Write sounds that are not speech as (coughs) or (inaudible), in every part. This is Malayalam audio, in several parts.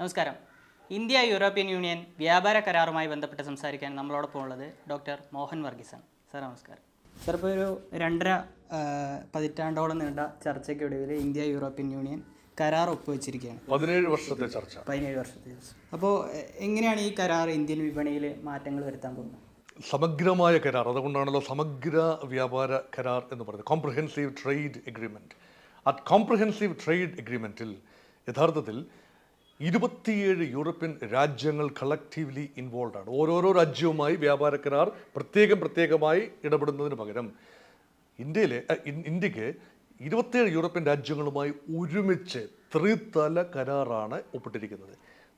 നമസ്കാരം. ഇന്ത്യ യൂറോപ്യൻ യൂണിയൻ വ്യാപാര കരാറുമായി ബന്ധപ്പെട്ട് സംസാരിക്കാൻ നമ്മളോടൊപ്പം ഉള്ളത് ഡോക്ടർ മോഹൻ വർഗീസാണ്. സാർ നമസ്കാരം. സാർ ഇപ്പോൾ ഒരു രണ്ടര പതിറ്റാണ്ടോളം നീണ്ട ചർച്ചയ്ക്കൊടുവിൽ ഇന്ത്യ യൂറോപ്യൻ യൂണിയൻ കരാർ ഒപ്പുവെച്ചിരിക്കുകയാണ്. പതിനേഴ് വർഷത്തെ ചർച്ച. പതിനേഴ് വർഷത്തെ ചർച്ച. അപ്പോൾ എങ്ങനെയാണ് ഈ കരാർ ഇന്ത്യൻ വിപണിയിൽ മാറ്റങ്ങൾ വരുത്താൻ പോകുന്നത്? സമഗ്രമായ കരാർ. അതുകൊണ്ടാണല്ലോ സമഗ്ര വ്യാപാര കരാർ എന്ന് പറയുന്നത്. കോംപ്രഹെൻസീവ് ട്രേഡ് എഗ്രിമെന്റ് ആ കോംപ്രഹെൻസീവ് ട്രേഡ് എഗ്രിമെന്റിൽ യഥാർത്ഥത്തിൽ ഇരുപത്തിയേഴ് യൂറോപ്യൻ രാജ്യങ്ങൾ കളക്റ്റീവ്ലി ഇൻവോൾവ് ആണ്. ഓരോരോ രാജ്യവുമായി വ്യാപാര കരാർ പ്രത്യേകം പ്രത്യേകമായി ഇടപെടുന്നതിന് പകരം ഇന്ത്യയിലെ ഇന്ത്യയ്ക്ക് ഇരുപത്തിയേഴ് യൂറോപ്യൻ രാജ്യങ്ങളുമായി ഒരുമിച്ച് ത്രിതല കരാറാണ് ഒപ്പിട്ടിരിക്കുന്നത്.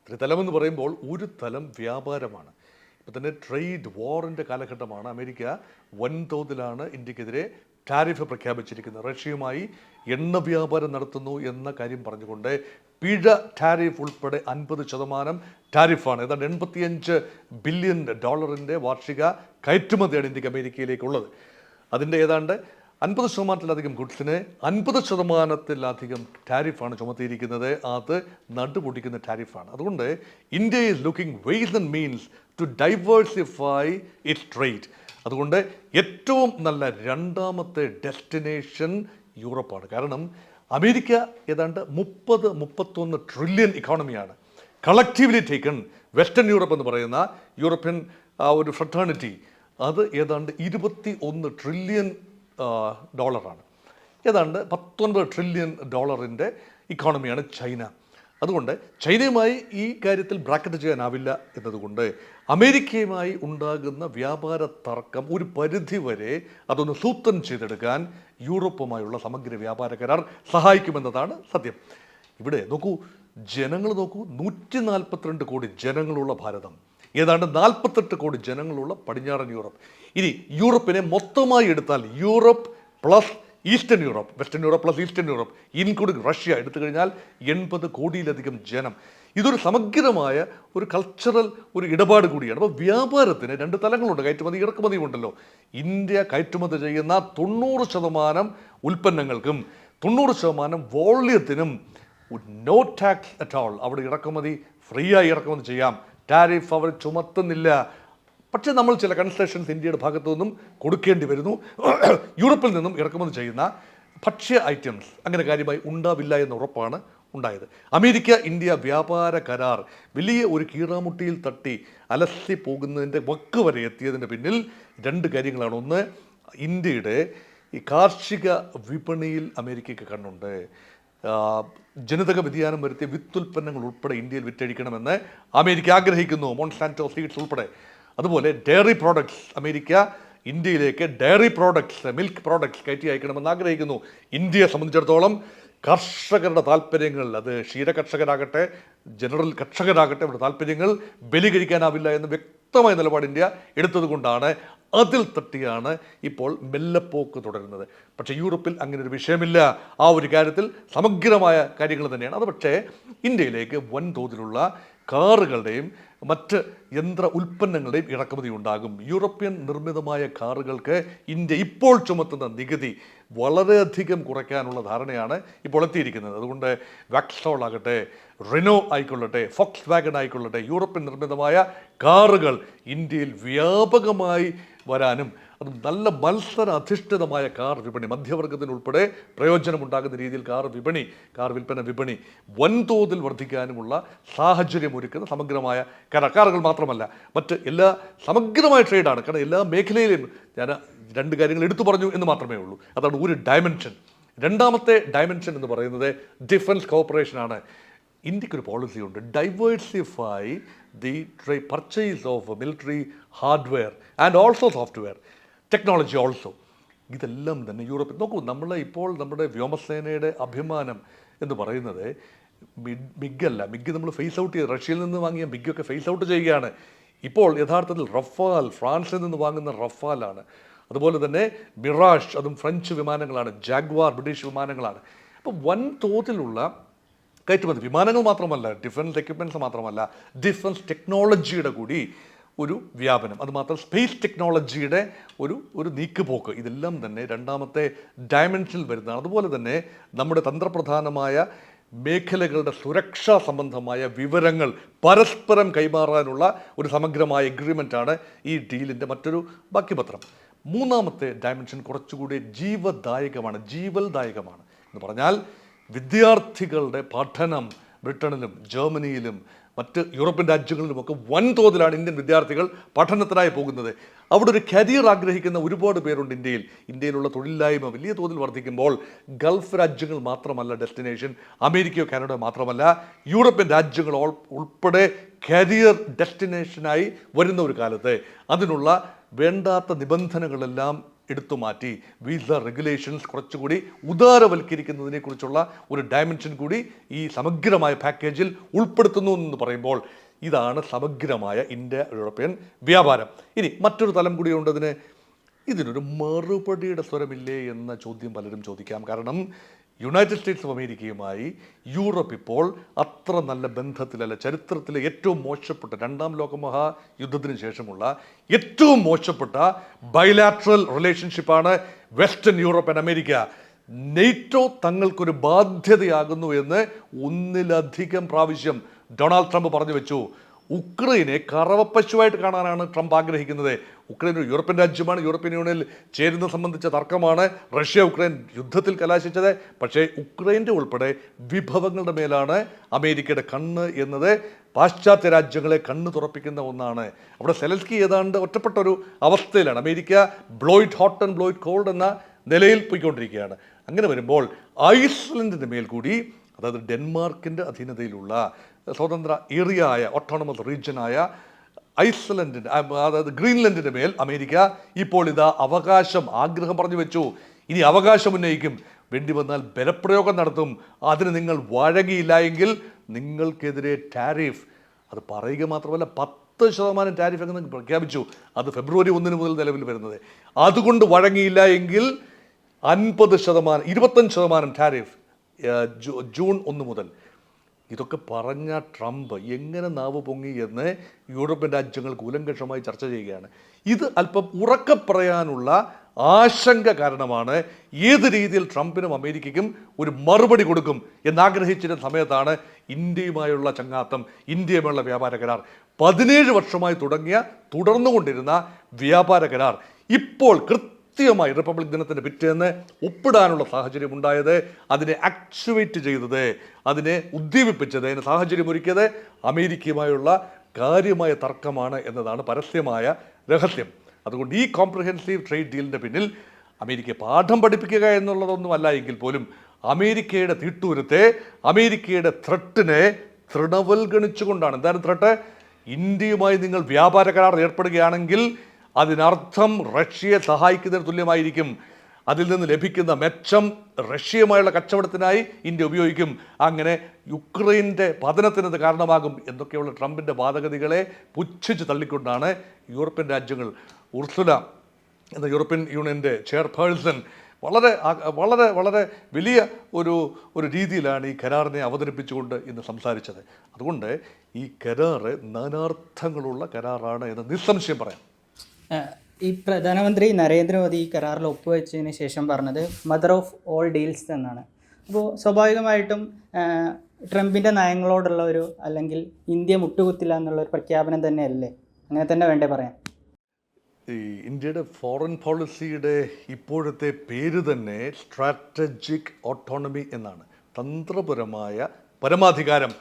ത്രിതലം എന്ന് പറയുമ്പോൾ ഒരു തലം വ്യാപാരമാണ്. ഇപ്പം തന്നെ ട്രേഡ് വാറിന്റെ കാലഘട്ടമാണ്. അമേരിക്ക വൻതോതിലാണ് ഇന്ത്യക്കെതിരെ ടാരിഫ് പ്രഖ്യാപിച്ചിരിക്കുന്നത് റഷ്യയുമായി എണ്ണ വ്യാപാരം നടത്തുന്നു എന്ന കാര്യം പറഞ്ഞുകൊണ്ട് പിഴ ടാരിഫ് ഉൾപ്പെടെ അൻപത് ശതമാനം ടാരിഫാണ്. ഏതാണ്ട് എൺപത്തിയഞ്ച് ബില്യൺ ഡോളറിന്റെ വാർഷിക കയറ്റുമതിയാണ് ഇന്ത്യയ്ക്ക് അമേരിക്കയിലേക്കുള്ളത്. അതിന്റെ ഏതാണ്ട് അൻപത് ശതമാനത്തിലധികം ഗുഡ്സിന് അൻപത് ശതമാനത്തിലധികം ടാരിഫാണ് ചുമത്തിയിരിക്കുന്നത്. അത് നടുപൊടിക്കുന്ന ടാരിഫാണ്. അതുകൊണ്ട് India is looking ways and means to diversify it trade അതുകൊണ്ട് ഏറ്റവും നല്ല രണ്ടാമത്തെ ഡെസ്റ്റിനേഷൻ യൂറോപ്പാണ്. കാരണം അമേരിക്ക ഏതാണ്ട് മുപ്പത് മുപ്പത്തൊന്ന് ട്രില്യൺ ഇക്കോണമിയാണ് കളക്റ്റീവ്ലി ടേക്കൺ വെസ്റ്റേൺ യൂറോപ്പ് എന്ന് പറയുന്ന യൂറോപ്യൻ ഒരു ഫ്രട്ടേണിറ്റി അത് ഏതാണ്ട് ഇരുപത്തി ഒന്ന് ട്രില്യൺ ഡോളറാണ് ഏതാണ്ട് പത്തൊൻപത് ട്രില്യൺ ഡോളറിന്റെ ഇക്കോണമിയാണ് ചൈന. അതുകൊണ്ട് ചൈനയുമായി ഈ കാര്യത്തിൽ ബ്രാക്കറ്റ് ചെയ്യാനാവില്ല എന്നതുകൊണ്ട് അമേരിക്കയുമായി ഉണ്ടാകുന്ന വ്യാപാര തർക്കം ഒരു പരിധിവരെ അതൊന്ന് സൂത്രം ചെയ്തെടുക്കാൻ യൂറോപ്പുമായുള്ള സമഗ്ര വ്യാപാര കരാർ സഹായിക്കുമെന്നതാണ് സത്യം. ഇവിടെ നോക്കൂ ജനങ്ങൾ നോക്കൂ നൂറ്റി നാൽപ്പത്തിരണ്ട് കോടി ജനങ്ങളുള്ള ഭാരതം. ഏതാണ്ട് നാൽപ്പത്തെട്ട് കോടി ജനങ്ങളുള്ള പടിഞ്ഞാറൻ യൂറോപ്പ്. ഇനി യൂറോപ്പിനെ മൊത്തമായി എടുത്താൽ Europe plus eastern Europe western Europe plus eastern Europe including Russia. എടുത്തു കഴിഞ്ഞാൽ എൺപത് കോടിയിലധികം ജനം. ഇതൊരു സമഗ്രമായ ഒരു കൾച്ചറൽ ഒരു ഇടപാട് കൂടിയാണ്. അപ്പോൾ വ്യാപാരത്തിന് രണ്ട് തലങ്ങളുണ്ട്. കയറ്റുമതി ഇറക്കുമതിയും ഉണ്ടല്ലോ. ഇന്ത്യ കയറ്റുമതി ചെയ്യുന്ന തൊണ്ണൂറ് ശതമാനം ഉൽപ്പന്നങ്ങൾക്കും തൊണ്ണൂറ് ശതമാനം വോള്യത്തിനും നോ ടാക്സ് അറ്റ് ഓൾ അവിടെ ഇറക്കുമതി ഫ്രീ ആയി ഇറക്കുമതി ചെയ്യാം. ടാരിഫ് അവർ ചുമത്തുന്നില്ല. പക്ഷേ നമ്മൾ ചില കൺസെഷൻസ് ഇന്ത്യയുടെ ഭാഗത്തു നിന്നും കൊടുക്കേണ്ടി വരുന്നു. (coughs) യൂറോപ്പിൽ നിന്നും ഇറക്കുമതി ചെയ്യുന്ന ഭക്ഷ്യ ഐറ്റംസ് അങ്ങനെ കാര്യമായി ഉണ്ടാവില്ല എന്ന ഉറപ്പാണ് ഉണ്ടായത്. അമേരിക്ക ഇന്ത്യ വ്യാപാര കരാർ വലിയ ഒരു കീറാമുട്ടിയിൽ തട്ടി അലസി പോകുന്നതിന്റെ വക്ക് വരെ എത്തിയതിന്റെ പിന്നിൽ രണ്ട് കാര്യങ്ങളാണ്. ഒന്ന് ഇന്ത്യയുടെ ഈ കാർഷിക വിപണിയിൽ അമേരിക്കയ്ക്ക് കണ്ണുണ്ട്. ജനിതക വ്യതിയാനം വരുത്തിയ വിത്തുൽപ്പന്നങ്ങൾ ഉൾപ്പെടെ ഇന്ത്യയിൽ വിറ്റഴിക്കണമെന്ന് അമേരിക്ക ആഗ്രഹിക്കുന്നു. മോൺസാന്റോ സീഡ്സ് ഉൾപ്പെടെ. അതുപോലെ ഡയറി പ്രോഡക്ട്സ് അമേരിക്ക ഇന്ത്യയിലേക്ക് ഡയറി പ്രോഡക്ട്സ് മിൽക്ക് പ്രോഡക്ട്സ് കയറ്റി അയക്കണമെന്ന് ആഗ്രഹിക്കുന്നു. ഇന്ത്യയെ സംബന്ധിച്ചിടത്തോളം കർഷകരുടെ താല്പര്യങ്ങൾ അത് ക്ഷീര കർഷകരാകട്ടെ ജനറൽ കർഷകരാകട്ടെ അവരുടെ താല്പര്യങ്ങൾ ബലികരിക്കാനാവില്ല എന്ന് വ്യക്തമായ നിലപാട് ഇന്ത്യ എടുത്തതുകൊണ്ടാണ് അതിൽ തട്ടിയാണ് ഇപ്പോൾ മെല്ലപ്പോക്ക് തുടരുന്നത്. പക്ഷേ യൂറോപ്പിൽ അങ്ങനെ ഒരു വിഷയമില്ല. ആ ഒരു കാര്യത്തിൽ സമഗ്രമായ കാര്യങ്ങൾ തന്നെയാണ്. അത് പക്ഷേ ഇന്ത്യയിലേക്ക് വൻതോതിലുള്ള കാറുകളുടെയും മറ്റ് യന്ത്ര ഉൽപ്പന്നങ്ങളുടെയും ഇറക്കുമതി ഉണ്ടാകും. യൂറോപ്യൻ നിർമ്മിതമായ കാറുകൾക്ക് ഇന്ത്യ ഇപ്പോൾ ചുമത്തുന്ന നികുതി വളരെയധികം കുറയ്ക്കാനുള്ള ധാരണയാണ് ഇപ്പോൾ എത്തിയിരിക്കുന്നത്. അതുകൊണ്ട് വാക്സോൾ ആകട്ടെ റിനോ ആയിക്കൊള്ളട്ടെ ഫോക്സ് വാഗൺ ആയിക്കൊള്ളട്ടെ യൂറോപ്യൻ നിർമ്മിതമായ കാറുകൾ ഇന്ത്യയിൽ വ്യാപകമായി വരാനും അത് നല്ല മത്സര അധിഷ്ഠിതമായ കാർ വിപണി. മധ്യവർഗത്തിനുൾപ്പെടെ പ്രയോജനമുണ്ടാകുന്ന രീതിയിൽ കാർ വിപണി കാർ വിൽപ്പന വിപണി വൻതോതിൽ വർദ്ധിക്കാനുമുള്ള സാഹചര്യം ഒരുക്കുന്ന സമഗ്രമായ കാരണം കാറുകൾ മാത്രമല്ല മറ്റ് എല്ലാ സമഗ്രമായ ട്രേഡാണ്. കാരണം എല്ലാ മേഖലയിലും ഞാൻ രണ്ട് കാര്യങ്ങൾ എടുത്തു പറഞ്ഞു എന്ന് മാത്രമേ ഉള്ളൂ. അതാണ് ഒരു ഡയമെൻഷൻ രണ്ടാമത്തെ ഡയമെൻഷൻ എന്ന് പറയുന്നത് ഡിഫൻസ് കോപ്പറേഷനാണ് ഇന്ത്യക്കൊരു പോളിസി ഉണ്ട്. Diversify the purchase of military hardware and also software technology also ഇതെല്ലാം തന്നെ യൂറോപ്പിൽ നോക്കൂ നമ്മൾ ഇപ്പോൾ നമ്മുടെ വ്യോമസേനയുടെ അഭിമാനം എന്ന് പറയുന്നത് മി- മിഗല്ല മിഗ് നമ്മൾ ഫേസ് ഔട്ട് ചെയ്ത് റഷ്യയിൽ നിന്ന് വാങ്ങിയ മിഗൊക്കെ ഫേസ് ഔട്ട് ചെയ്യുകയാണ്. ഇപ്പോൾ യഥാർത്ഥത്തിൽ റഫാൽ ഫ്രാൻസിൽ നിന്ന് വാങ്ങുന്ന റഫാലാണ്. അതുപോലെ തന്നെ മിറാഷ് അതും ഫ്രഞ്ച് വിമാനങ്ങളാണ്. ജാഗ്വാർ ബ്രിട്ടീഷ് വിമാനങ്ങളാണ്. അപ്പോൾ വൻ തോതിലുള്ള കയറ്റുമതി. വിമാനങ്ങൾ മാത്രമല്ല ഡിഫൻസ് എക്യുപ്മെന്റ്സ് മാത്രമല്ല ഡിഫൻസ് ടെക്നോളജിയുടെ കൂടി ഒരു വ്യാപനം. അതുമാത്രം സ്പേസ് ടെക്നോളജിയുടെ ഒരു ഒരു നീക്കുപോക്ക്. ഇതെല്ലാം തന്നെ രണ്ടാമത്തെ ഡയമെൻഷനിൽ വരുന്നതാണ്. അതുപോലെ തന്നെ നമ്മുടെ തന്ത്രപ്രധാനമായ മേഖലകളുടെ സുരക്ഷാ സംബന്ധമായ വിവരങ്ങൾ പരസ്പരം കൈമാറാനുള്ള ഒരു സമഗ്രമായ എഗ്രിമെന്റാണ് ഈ ഡീലിന്റെ മറ്റൊരു ബാക്കിപത്രം. മൂന്നാമത്തെ ഡയമെൻഷൻ കുറച്ചുകൂടി ജീവദായകമാണ് ജീവൽദായകമാണ്. എന്ന് പറഞ്ഞാൽ വിദ്യാർത്ഥികളുടെ പഠനം ബ്രിട്ടനിലും ജർമ്മനിയിലും മറ്റ് യൂറോപ്യൻ രാജ്യങ്ങളിലുമൊക്കെ വൻതോതിലാണ് ഇന്ത്യൻ വിദ്യാർത്ഥികൾ പഠനത്തിനായി പോകുന്നത്. അവിടെ ഒരു കരിയർ ആഗ്രഹിക്കുന്ന ഒരുപാട് പേരുണ്ട് ഇന്ത്യയിൽ. ഇന്ത്യയിലുള്ള തൊഴിലില്ലായ്മ വലിയ തോതിൽ വർദ്ധിക്കുമ്പോൾ ഗൾഫ് രാജ്യങ്ങൾ മാത്രമല്ല ഡെസ്റ്റിനേഷൻ അമേരിക്കയോ കാനഡയോ മാത്രമല്ല യൂറോപ്യൻ രാജ്യങ്ങൾ ഉൾപ്പെടെ കരിയർ ഡെസ്റ്റിനേഷനായി വരുന്ന ഒരു കാലത്ത് അതിനുള്ള വേണ്ടാത്ത നിബന്ധനകളെല്ലാം എടുത്തു മാറ്റി. വിസ റെഗുലേഷൻസ് കുറച്ചുകൂടി ഉദാരവൽക്കരിക്കുന്നതിനെ കുറിച്ചുള്ള ഒരു ഡയമെൻഷൻ കൂടി ഈ സമഗ്രമായ പാക്കേജിൽ ഉൾപ്പെടുത്തുന്നു എന്ന് പറയുമ്പോൾ ഇതാണ് സമഗ്രമായ ഇന്ത്യ യൂറോപ്യൻ വ്യാപാരം. ഇനി മറ്റൊരു തലം കൂടിയുണ്ടതിന് ഇതിനൊരു മറുപടിയുടെ സ്വരമില്ലേ എന്ന ചോദ്യം പലരും ചോദിക്കാം. കാരണം യുണൈറ്റഡ് സ്റ്റേറ്റ്സ് ഓഫ് അമേരിക്കയുമായി യൂറോപ്പ് ഇപ്പോൾ അത്ര നല്ല ബന്ധത്തിലല്ല. ചരിത്രത്തിലെ ഏറ്റവും മോശപ്പെട്ട രണ്ടാം ലോകമഹാ യുദ്ധത്തിന് ശേഷമുള്ള ഏറ്റവും മോശപ്പെട്ട bilateral റിലേഷൻഷിപ്പാണ് western Europe and America NATO തങ്ങൾക്കൊരു ബാധ്യതയാകുന്നു എന്ന് ഒന്നിലധികം പ്രാവശ്യം ഡൊണാൾഡ് ട്രംപ് പറഞ്ഞു വെച്ചു. ഉക്രൈനെ കറവപ്പശുവായിട്ട് കാണാനാണ് ട്രംപ് ആഗ്രഹിക്കുന്നത്. ഉക്രൈൻ ഒരു യൂറോപ്യൻ രാജ്യമാണ്. യൂറോപ്യൻ യൂണിയനിൽ ചേരുന്ന സംബന്ധിച്ച തർക്കമാണ്. റഷ്യ ഉക്രൈൻ യുദ്ധത്തിൽ കലാശിച്ചത്. പക്ഷേ ഉക്രൈന്റെ ഉൾപ്പെടെ വിഭവങ്ങളുടെ മേലാണ് അമേരിക്കയുടെ കണ്ണ് എന്നത്. പാശ്ചാത്യ രാജ്യങ്ങളെ കണ്ണ് തുറപ്പിക്കുന്ന ഒന്നാണ്. അവിടെ സെലൽസ്കി ഏതാണ്ട് ഒറ്റപ്പെട്ട ഒരു അവസ്ഥയിലാണ്. America blowed hot and blowed cold എന്ന നിലയിൽ പോയിക്കൊണ്ടിരിക്കുകയാണ്. അങ്ങനെ വരുമ്പോൾ ഐസ്ലൻഡിന്റെ മേൽ കൂടി അതായത് ഡെൻമാർക്കിന്റെ അധീനതയിലുള്ള സ്വതന്ത്ര ഏറിയ ആയ ഒട്ടോണമസ് റീജിയനായ ഐസ്ലൻഡിന്റെ അതായത് ഗ്രീൻലൻഡിന്റെ മേൽ അമേരിക്ക ഇപ്പോൾ ഇതാ അവകാശം ആഗ്രഹം പറഞ്ഞു വെച്ചു. ഇനി അവകാശം ഉന്നയിക്കും. വേണ്ടി വന്നാൽ ബലപ്രയോഗം നടത്തും. അതിന് നിങ്ങൾ വഴങ്ങിയില്ല എങ്കിൽ നിങ്ങൾക്കെതിരെ ടാരിഫ് അത് പറയുക മാത്രമല്ല പത്ത് ശതമാനം ടാരിഫ് എന്ന് പ്രഖ്യാപിച്ചു? അത് ഫെബ്രുവരി ഒന്നിന് മുതൽ നിലവിൽ വരുന്നത്. അതുകൊണ്ട് വഴങ്ങിയില്ല എങ്കിൽ അൻപത് ശതമാനം ഇരുപത്തഞ്ച് ശതമാനം ടാരിഫ് ജൂൺ ഒന്ന് മുതൽ. ഇതൊക്കെ പറഞ്ഞ ട്രംപ് എങ്ങനെ നാവ് പൊങ്ങി എന്ന് യൂറോപ്യൻ രാജ്യങ്ങൾ കൂലങ്കഷമായി ചർച്ച ചെയ്യുകയാണ്. ഇത് അല്പം ഉറക്കെ പറയാനുള്ള ആശങ്ക കാരണമാണ് ഏത് രീതിയിൽ ട്രംപിനും അമേരിക്കയ്ക്കും ഒരു മറുപടി കൊടുക്കും എന്നാഗ്രഹിച്ചിരുന്ന സമയത്താണ് ഇന്ത്യയുമായുള്ള ചങ്ങാത്തം ഇന്ത്യയുമായുള്ള വ്യാപാര കരാർ. പതിനേഴ് വർഷമായി തുടങ്ങിയ തുടർന്നുകൊണ്ടിരുന്ന വ്യാപാര കരാർ. ഇപ്പോൾ കൃത്യമായി റിപ്പബ്ലിക് ദിനത്തിന്റെ പിറ്റേന്ന് ഒപ്പിടാനുള്ള സാഹചര്യം ഉണ്ടായത് അതിനെ ആക്ച്വേറ്റ് ചെയ്തത് അതിനെ ഉദ്ദീപിപ്പിച്ചത് അതിന് സാഹചര്യമൊരുക്കിയത് അമേരിക്കയുമായുള്ള കാര്യമായ തർക്കമാണ് എന്നതാണ് പരസ്യമായ രഹസ്യം. അതുകൊണ്ട് ഈ കോംപ്രഹെൻസീവ് ട്രേഡ് ഡീലിന്റെ പിന്നിൽ അമേരിക്കയെ പാഠം പഠിപ്പിക്കുക എന്നുള്ളതൊന്നും അല്ല എങ്കിൽ പോലും അമേരിക്കയുടെ തീട്ടൂരത്തെ അമേരിക്കയുടെ ത്രട്ടിനെ തൃണവൽഗണിച്ചുകൊണ്ടാണ് എന്തായാലും ത്രട്ട് ഇന്ത്യയുമായി നിങ്ങൾ വ്യാപാര കരാർ ഏർപ്പെടുകയാണെങ്കിൽ അതിനർത്ഥം റഷ്യയെ സഹായിക്കുന്നതിന് തുല്യമായിരിക്കും. അതിൽ നിന്ന് ലഭിക്കുന്ന മെച്ചം റഷ്യയുമായുള്ള കച്ചവടത്തിനായി ഇന്ത്യ ഉപയോഗിക്കും. അങ്ങനെ യുക്രൈന്റെ പതനത്തിനത് കാരണമാകും എന്നൊക്കെയുള്ള ട്രംപിന്റെ വാദഗതികളെ പുച്ഛിച്ച് തള്ളിക്കൊണ്ടാണ് യൂറോപ്യൻ രാജ്യങ്ങൾ. ഉർസുല എന്ന യൂറോപ്യൻ യൂണിയന്റെ ചെയർപേഴ്സൺ വളരെ വളരെ വളരെ വലിയ ഒരു ഒരു രീതിയിലാണ് ഈ കരാറിനെ അവതരിപ്പിച്ചുകൊണ്ട് ഇന്ന് സംസാരിച്ചത്. അതുകൊണ്ട് ഈ കരാറ് നാനാർത്ഥങ്ങളുള്ള കരാറാണ് എന്ന് നിസ്സംശയം പറയാം. ഈ പ്രധാനമന്ത്രി നരേന്ദ്രമോദി ഈ കരാറിൽ ഒപ്പുവെച്ചതിന് ശേഷം പറഞ്ഞത് മദർ ഓഫ് ഓൾ ഡീൽസ് എന്നാണ്. അപ്പോൾ സ്വാഭാവികമായിട്ടും ട്രംപിന്റെ നയങ്ങളോടുള്ള ഒരു അല്ലെങ്കിൽ ഇന്ത്യ മുട്ടുകുത്തില്ല എന്നുള്ള ഒരു പ്രഖ്യാപനം തന്നെയല്ലേ? അങ്ങനെ തന്നെ വേണ്ടേ പറയാം ഈ ഇന്ത്യയുടെ ഫോറിൻ പോളിസിയുടെ ഇപ്പോഴത്തെ പേര് തന്നെ സ്ട്രാറ്റജിക് ഓട്ടോണമി എന്നാണ്. തന്ത്രപരമായ പരമാധികാരം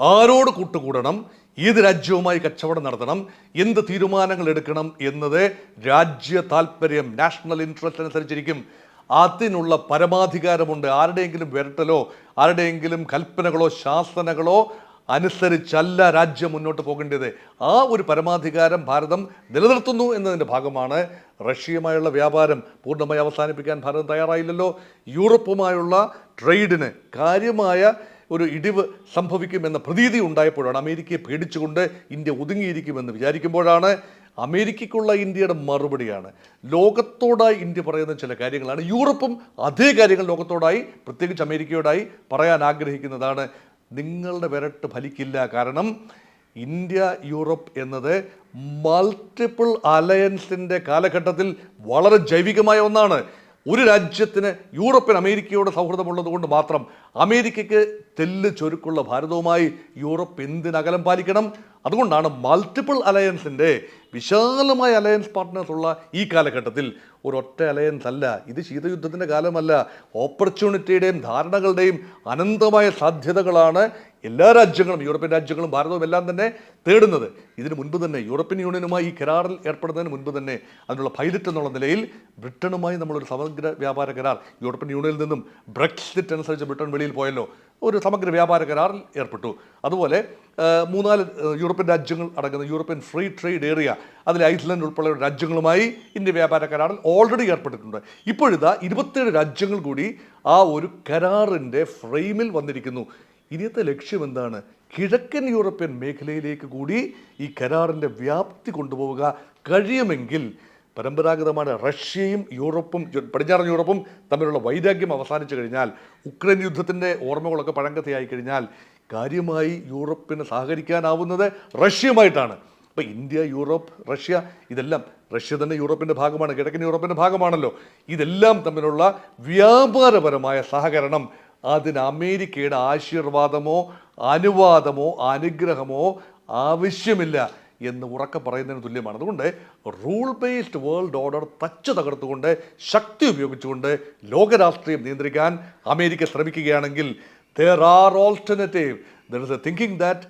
ആരോട് കൂട്ടുകൂടണം? ഏത് രാജ്യവുമായി കച്ചവടം നടത്തണം? എന്ത് തീരുമാനങ്ങൾ എടുക്കണം എന്നത് രാജ്യ താല്പര്യം നാഷണൽ ഇൻട്രസ്റ്റ് അനുസരിച്ചിരിക്കും. അതിനുള്ള പരമാധികാരമുണ്ട്. ആരുടെയെങ്കിലും വിരട്ടലോ ആരുടെയെങ്കിലും കൽപ്പനകളോ ശാസനകളോ അനുസരിച്ചല്ല രാജ്യം മുന്നോട്ട് പോകേണ്ടത്. ആ ഒരു പരമാധികാരം ഭാരതം നിലനിർത്തുന്നു എന്നതിന്റെ ഭാഗമാണ് റഷ്യയുമായുള്ള വ്യാപാരം. പൂർണമായി അവസാനിപ്പിക്കാൻ ഭാരതം തയ്യാറായില്ലല്ലോ. യൂറോപ്പുമായുള്ള ട്രേഡിന് കാര്യമായ ഒരു ഇടിവ് സംഭവിക്കുമെന്ന പ്രതീതി ഉണ്ടായപ്പോഴാണ് അമേരിക്കയെ പേടിച്ചുകൊണ്ട് ഇന്ത്യ ഒതുങ്ങിയിരിക്കുമെന്ന് വിചാരിക്കുമ്പോഴാണ് അമേരിക്കയ്ക്കുള്ള ഇന്ത്യയുടെ മറുപടിയാണ്. ലോകത്തോടായി ഇന്ത്യ പറയുന്ന ചില കാര്യങ്ങളാണ്. യൂറോപ്പും അതേ കാര്യങ്ങൾ ലോകത്തോടായി പ്രത്യേകിച്ച് അമേരിക്കയോടായി പറയാൻ ആഗ്രഹിക്കുന്നതാണ്. നിങ്ങളുടെ വിരട്ട് ഫലിക്കില്ല. കാരണം ഇന്ത്യ യൂറോപ്പ് എന്നത് മൾട്ടിപ്പിൾ അലയൻസിന്റെ കാലഘട്ടത്തിൽ വളരെ ജൈവികമായ ഒന്നാണ്. ഒരു രാജ്യത്തിന് യൂറോപ്യൻ അമേരിക്കയോട് സൗഹൃദമുള്ളതുകൊണ്ട് മാത്രം അമേരിക്കയ്ക്ക് തെല്ല് ചൊരുക്കുള്ള ഭാരതവുമായി യൂറോപ്പ് എന്തിനകലം പാലിക്കണം? അതുകൊണ്ടാണ് മൾട്ടിപ്പിൾ അലയൻസിന്റെ വിശാലമായ അലയൻസ് പാർട്ട്നേഴ്സ് ഉള്ള ഈ കാലഘട്ടത്തിൽ ഒരൊറ്റ അലയൻസ് അല്ല ഇത് ശീതയുദ്ധത്തിന്റെ കാലമല്ല. ഓപ്പർച്യൂണിറ്റിയുടെയും ധാരണകളുടെയും അനന്തമായ സാധ്യതകളാണ് എല്ലാ രാജ്യങ്ങളും യൂറോപ്യൻ രാജ്യങ്ങളും ഭാരതവും എല്ലാം തന്നെ തേടുന്നത്. ഇതിനു മുൻപ് തന്നെ യൂറോപ്യൻ യൂണിയനുമായി ഈ കരാറിൽ ഏർപ്പെടുന്നതിന് മുൻപ് തന്നെ അതിനുള്ള പൈലറ്റ് എന്നുള്ള നിലയിൽ ബ്രിട്ടനുമായി നമ്മളൊരു സമഗ്ര വ്യാപാര കരാർ യൂറോപ്യൻ യൂണിയനിൽ നിന്നും ബ്രെക്സിറ്റ് അനുസരിച്ച് ബ്രിട്ടൻ വെളിയിൽ പോയല്ലോ ഒരു സമഗ്ര വ്യാപാര കരാറിൽ ഏർപ്പെട്ടു. അതുപോലെ മൂന്നാൽ യൂറോപ്യൻ രാജ്യങ്ങൾ അടങ്ങുന്ന യൂറോപ്യൻ ഫ്രീ ട്രേഡ് ഏരിയ അതിൽ ഐസ്ലൻഡ് ഉൾപ്പെടെയുള്ള രാജ്യങ്ങളുമായി ഇന്ത്യ വ്യാപാര കരാറിൽ ഓൾറെഡി ഏർപ്പെട്ടിട്ടുണ്ട്. ഇപ്പോഴിതാ ഇരുപത്തേഴ് രാജ്യങ്ങൾ കൂടി ആ ഒരു കരാറിന്റെ ഫ്രെയിമിൽ വന്നിരിക്കുന്നു. ഇനിയത്തെ ലക്ഷ്യം എന്താണ് കിഴക്കൻ യൂറോപ്യൻ മേഖലയിലേക്ക് കൂടി ഈ കരാറിന്റെ വ്യാപ്തി കൊണ്ടുപോവുക കഴിയുമെങ്കിൽ പരമ്പരാഗതമായ റഷ്യയും യൂറോപ്പും പടിഞ്ഞാറൻ യൂറോപ്പും തമ്മിലുള്ള വൈരാഗ്യം അവസാനിച്ചു കഴിഞ്ഞാൽ ഉക്രൈൻ യുദ്ധത്തിന്റെ ഓർമ്മകളൊക്കെ പഴങ്കഥയായി കഴിഞ്ഞാൽ കാര്യമായി യൂറോപ്പിന് സഹകരിക്കാനാവുന്നത് റഷ്യയുമായിട്ടാണ്. അപ്പോൾ ഇന്ത്യ യൂറോപ്പ് റഷ്യ ഇതെല്ലാം റഷ്യ തന്നെ യൂറോപ്പിന്റെ ഭാഗമാണ് കിഴക്കൻ യൂറോപ്പിന്റെ ഭാഗമാണല്ലോ. ഇതെല്ലാം തമ്മിലുള്ള വ്യാപാരപരമായ സഹകരണം അതിന് അമേരിക്കയുടെ ആശീർവാദമോ അനുവാദമോ അനുഗ്രഹമോ ആവശ്യമില്ല എന്ന് ഉറക്കെ പറയുന്നതിന് തുല്യമാണ്. അതുകൊണ്ട് റൂൾ ബേസ്ഡ് വേൾഡ് ഓർഡർ തച്ച് തകർത്തുകൊണ്ട് ശക്തി ഉപയോഗിച്ചുകൊണ്ട് ലോകരാഷ്ട്രീയം നിയന്ത്രിക്കാൻ അമേരിക്ക ശ്രമിക്കുകയാണെങ്കിൽ there are alternative there is a thinking that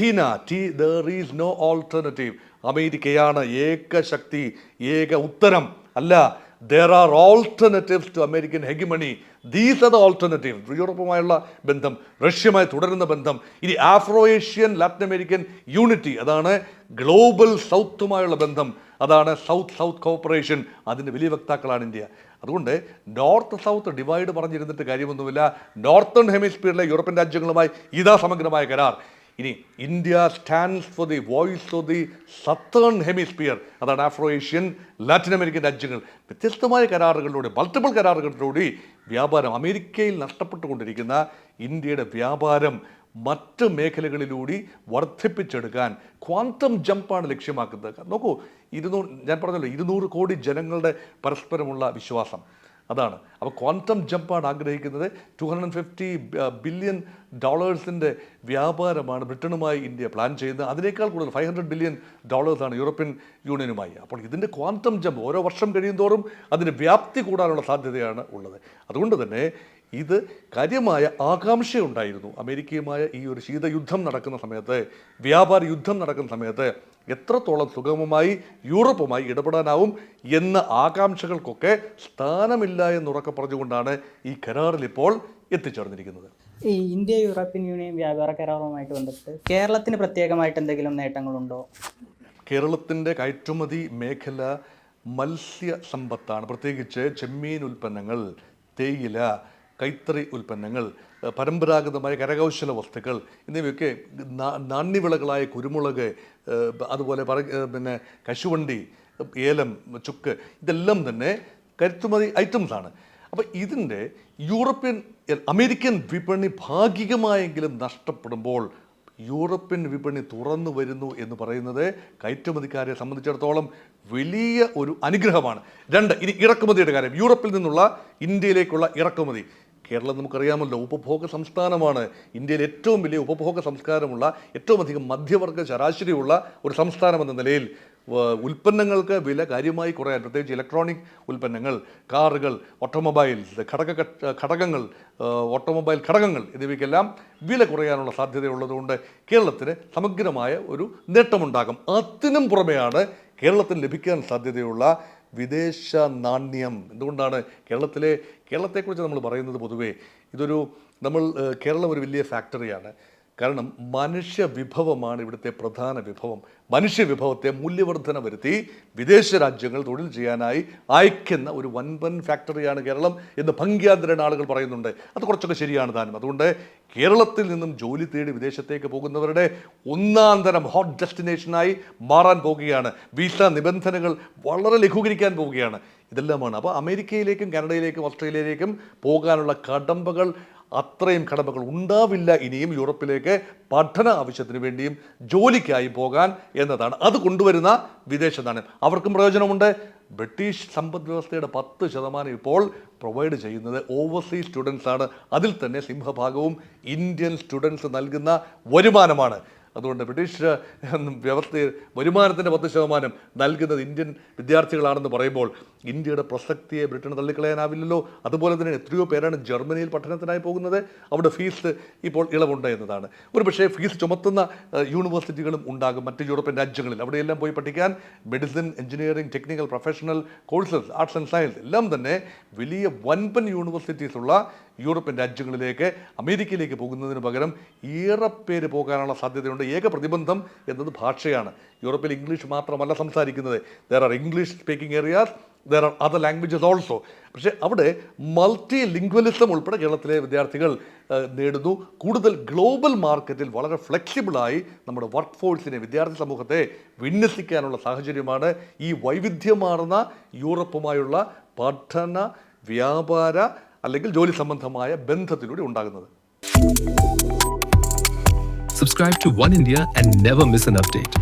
TINA T there is no alternative അമേരിക്കയാണ് ഏക ശക്തി ഏക ഉത്തരം. അല്ല there are alternatives to American hegemony these are the alternative യൂറോപ്പുമായുള്ള ബന്ധം റഷ്യയുമായി തുടരുന്ന ബന്ധം ഇനി Afro Asian Latin American unity അതാണ് ഗ്ലോബൽ സൗത്തുമായുള്ള ബന്ധം അതാണ് സൗത്ത് സൗത്ത് കോപ്പറേഷൻ അതിന്റെ വലിയ വക്താക്കളാണ് ഇന്ത്യ. അതുകൊണ്ട് നോർത്ത് സൗത്ത് ഡിവൈഡ് പറഞ്ഞിരുന്നിട്ട് കാര്യമൊന്നുമില്ല. നോർത്തേൺ ഹെമിസ്ഫിയറിലെ യൂറോപ്യൻ രാജ്യങ്ങളുമായി ഇതാ സമഗ്രമായ കരാർ. ഇനി India stands for the voice of the southern hemisphere അതാണ് ആഫ്രോ ഏഷ്യൻ ലാറ്റിൻ അമേരിക്കൻ രാജ്യങ്ങൾ. വ്യത്യസ്തമായ കരാറുകളിലൂടെ മൾട്ടിപ്പിൾ കരാറുകളിലൂടെ വ്യാപാരം അമേരിക്കയിൽ നഷ്ടപ്പെട്ടുകൊണ്ടിരിക്കുന്ന ഇന്ത്യയുടെ വ്യാപാരം മറ്റ് മേഖലകളിലൂടെ വർദ്ധിപ്പിച്ചെടുക്കാൻ ക്വാണ്ടം ജമ്പാണ് ലക്ഷ്യമാക്കുന്നത്. നോക്കൂ ഇരുന്നൂറ് ഞാൻ പറഞ്ഞല്ലോ ഇരുന്നൂറ് കോടി ജനങ്ങളുടെ പരസ്പരമുള്ള വിശ്വാസം. അതാണ്. അപ്പോൾ ക്വാണ്ടം ജമ്പാണ് ആഗ്രഹിക്കുന്നത്. ടു ഹൺഡ്രഡ് ഫിഫ്റ്റി ബില്യൺ ഡോളേഴ്സിന്റെ വ്യാപാരമാണ് ബ്രിട്ടനുമായി ഇന്ത്യ പ്ലാൻ ചെയ്യുന്നത്. അതിനേക്കാൾ കൂടുതൽ ഫൈവ് ഹൺഡ്രഡ് ബില്യൺ ഡോളേഴ്സാണ് യൂറോപ്യൻ യൂണിയനുമായി. അപ്പോൾ ഇതിന്റെ ക്വാണ്ടം ജമ്പ് ഓരോ വർഷം കഴിയും തോറും അതിന്റെ വ്യാപ്തി കൂടാനുള്ള സാധ്യതയാണ് ഉള്ളത്. അതുകൊണ്ട് തന്നെ ഇത് കാര്യമായ ആകാംക്ഷയുണ്ടായിരുന്നു. അമേരിക്കയുമായ ഈ ഒരു ശീതയുദ്ധം നടക്കുന്ന സമയത്ത് വ്യാപാര യുദ്ധം നടക്കുന്ന സമയത്ത് എത്രത്തോളം സുഗമമായി യൂറോപ്പുമായി ഇടപെടാനാവും എന്ന ആകാംക്ഷകൾക്കൊക്കെ സ്ഥാനമില്ല എന്നുറക്കെ പറഞ്ഞുകൊണ്ടാണ് ഈ കരാറിൽ ഇപ്പോൾ എത്തിച്ചേർന്നിരിക്കുന്നത്. ഈ ഇന്ത്യ യൂറോപ്യൻ യൂണിയൻ വ്യാപാര കരാറുമായിട്ട് ബന്ധപ്പെട്ട് കേരളത്തിന് പ്രത്യേകമായിട്ട് എന്തെങ്കിലും നേട്ടങ്ങളുണ്ടോ? കേരളത്തിന്റെ കയറ്റുമതി മേഖല മത്സ്യ സമ്പത്താണ് പ്രത്യേകിച്ച് ചെമ്മീൻ ഉൽപ്പന്നങ്ങൾ തേയില കൈത്തറി ഉൽപ്പന്നങ്ങൾ പരമ്പരാഗതമായ കരകൗശല വസ്തുക്കൾ എന്നിവയൊക്കെ നാണ്യവിളകളായ കുരുമുളക് അതുപോലെ പറ പിന്നെ കശുവണ്ടി ഏലം ചുക്ക് ഇതെല്ലാം തന്നെ കരുത്തുമതി ഐറ്റംസാണ് അപ്പോൾ ഇതിന്റെ യൂറോപ്യൻ അമേരിക്കൻ വിപണി ഭാഗികമായെങ്കിലും നഷ്ടപ്പെടുമ്പോൾ യൂറോപ്യൻ വിപണി തുറന്നു വരുന്നു എന്ന് പറയുന്നത് കയറ്റുമതിക്കാരെ സംബന്ധിച്ചിടത്തോളം വലിയ ഒരു അനുഗ്രഹമാണ്. രണ്ട് ഇനി ഇറക്കുമതിയുടെ കാര്യം. യൂറോപ്പിൽ നിന്നുള്ള ഇന്ത്യയിലേക്കുള്ള ഇറക്കുമതി. കേരളം നമുക്കറിയാമല്ലോ ഉപഭോഗ സംസ്ഥാനമാണ്. ഇന്ത്യയിൽ ഏറ്റവും വലിയ ഉപഭോഗ സംസ്കാരമുള്ള ഏറ്റവും അധികം മധ്യവർഗ ശരാശരിയുള്ള ഒരു സംസ്ഥാനം എന്ന നിലയിൽ ഉൽപ്പന്നങ്ങൾക്ക് വില കാര്യമായി കുറയാൻ പ്രത്യേകിച്ച് ഇലക്ട്രോണിക് ഉൽപ്പന്നങ്ങൾ കാറുകൾ ഓട്ടോമൊബൈൽസ് ഘടക ഘടകങ്ങൾ ഓട്ടോമൊബൈൽ ഘടകങ്ങൾ എന്നിവയ്ക്കെല്ലാം വില കുറയാനുള്ള സാധ്യതയുള്ളതുകൊണ്ട് കേരളത്തിന് സമഗ്രമായ ഒരു നേട്ടമുണ്ടാകും. അതിനും പുറമെയാണ് കേരളത്തിന് ലഭിക്കാൻ സാധ്യതയുള്ള വിദേശ നാണ്യം എന്തുകൊണ്ടാണ് കേരളത്തിലെ കേരളത്തെക്കുറിച്ച് നമ്മൾ പറയുന്നത് പൊതുവേ ഇതൊരു നമ്മൾ കേരളം ഒരു വലിയ ഫാക്ടറിയാണ് കാരണം മനുഷ്യ വിഭവമാണ് ഇവിടുത്തെ പ്രധാന വിഭവം. മനുഷ്യ വിഭവത്തെ മൂല്യവർധന വരുത്തി വിദേശ രാജ്യങ്ങൾ തൊഴിൽ ചെയ്യാനായി അയക്കുന്ന ഒരു വൻപൻ ഫാക്ടറിയാണ് കേരളം എന്ന് ഭംഗ്യാന്തരൻ ആളുകൾ പറയുന്നുണ്ട്. അത് കുറച്ചൊക്കെ ശരിയാണ് താനും. അതുകൊണ്ട് കേരളത്തിൽ നിന്നും ജോലി തേടി വിദേശത്തേക്ക് പോകുന്നവരുടെ ഒന്നാം തരം ഹോട്ട് ഡെസ്റ്റിനേഷനായി മാറാൻ പോകുകയാണ് വിസ നിബന്ധനകൾ വളരെ ലഘൂകരിക്കാൻ പോവുകയാണ്. ഇതെല്ലാമാണ്. അപ്പോൾ അമേരിക്കയിലേക്കും കാനഡയിലേക്കും ഓസ്ട്രേലിയയിലേക്കും പോകാനുള്ള കടമ്പകൾ അത്രയും കടമകൾ ഉണ്ടാവില്ല ഇനിയും യൂറോപ്പിലേക്ക് പഠന ആവശ്യത്തിന് വേണ്ടിയും ജോലിക്കായി പോകാൻ എന്നതാണ്. അത് കൊണ്ടുവരുന്ന വിദേശ നാണയം. അവർക്കും പ്രയോജനമുണ്ട്. ബ്രിട്ടീഷ് സമ്പദ് വ്യവസ്ഥയുടെ പത്ത് ശതമാനം ഇപ്പോൾ പ്രൊവൈഡ് ചെയ്യുന്നത് ഓവർസീസ് സ്റ്റുഡൻസ് ആണ് അതിൽ തന്നെ സിംഹഭാഗവും ഇന്ത്യൻ സ്റ്റുഡൻസ് നൽകുന്ന വരുമാനമാണ്. അതുകൊണ്ട് ബ്രിട്ടീഷ് വ്യവസ്ഥ വരുമാനത്തിന്റെ പത്ത് ശതമാനം നൽകുന്നത് ഇന്ത്യൻ വിദ്യാർത്ഥികളാണെന്ന് പറയുമ്പോൾ ഇന്ത്യയുടെ പ്രസക്തിയെ ബ്രിട്ടന് തള്ളിക്കളയാനാവില്ലല്ലോ. അതുപോലെ തന്നെ എത്രയോ പേരാണ് ജർമ്മനിയിൽ പഠനത്തിനായി പോകുന്നത്. അവിടെ ഫീസ് ഇപ്പോൾ ഇളവുണ്ട് എന്നതാണ്. ഒരു പക്ഷേ ഫീസ് ചുമത്തുന്ന യൂണിവേഴ്സിറ്റികളും ഉണ്ടാകും മറ്റ് യൂറോപ്യൻ രാജ്യങ്ങളിൽ. അവിടെയെല്ലാം പോയി പഠിക്കാൻ medicine engineering technical professional courses arts and science എല്ലാം തന്നെ വലിയ വൻപൻ യൂണിവേഴ്സിറ്റീസ് ഉള്ള യൂറോപ്യൻ രാജ്യങ്ങളിലേക്ക് അമേരിക്കയിലേക്ക് പോകുന്നതിന് പകരം ഏറെ പേര് പോകാനുള്ള സാധ്യതയുണ്ട്. ഏക പ്രതിബന്ധം എന്നത് ഭാഷയാണ്. യൂറോപ്പിൽ ഇംഗ്ലീഷ് മാത്രമല്ല സംസാരിക്കുന്നത്. There are English speaking areas there are other languages also പക്ഷേ അവിടെ മൾട്ടി ലിംഗ്വലിസം ഉൾപ്പെടെ കേരളത്തിലെ വിദ്യാർത്ഥികൾ നേടുന്നു. കൂടുതൽ ഗ്ലോബൽ മാർക്കറ്റിൽ വളരെ ഫ്ലെക്സിബിളായി നമ്മുടെ വർക്ക് ഫോഴ്സിനെ വിദ്യാർത്ഥി സമൂഹത്തെ വിന്യസിക്കാനുള്ള സാഹചര്യമാണ് ഈ വൈവിധ്യമാർന്ന യൂറോപ്പുമായുള്ള പഠന വ്യാപാര അല്ലെങ്കിൽ ജോലി സംബന്ധമായ ബന്ധത്തിലൂടെ ഉണ്ടാകുന്നത്. Subscribe to one India and never miss an update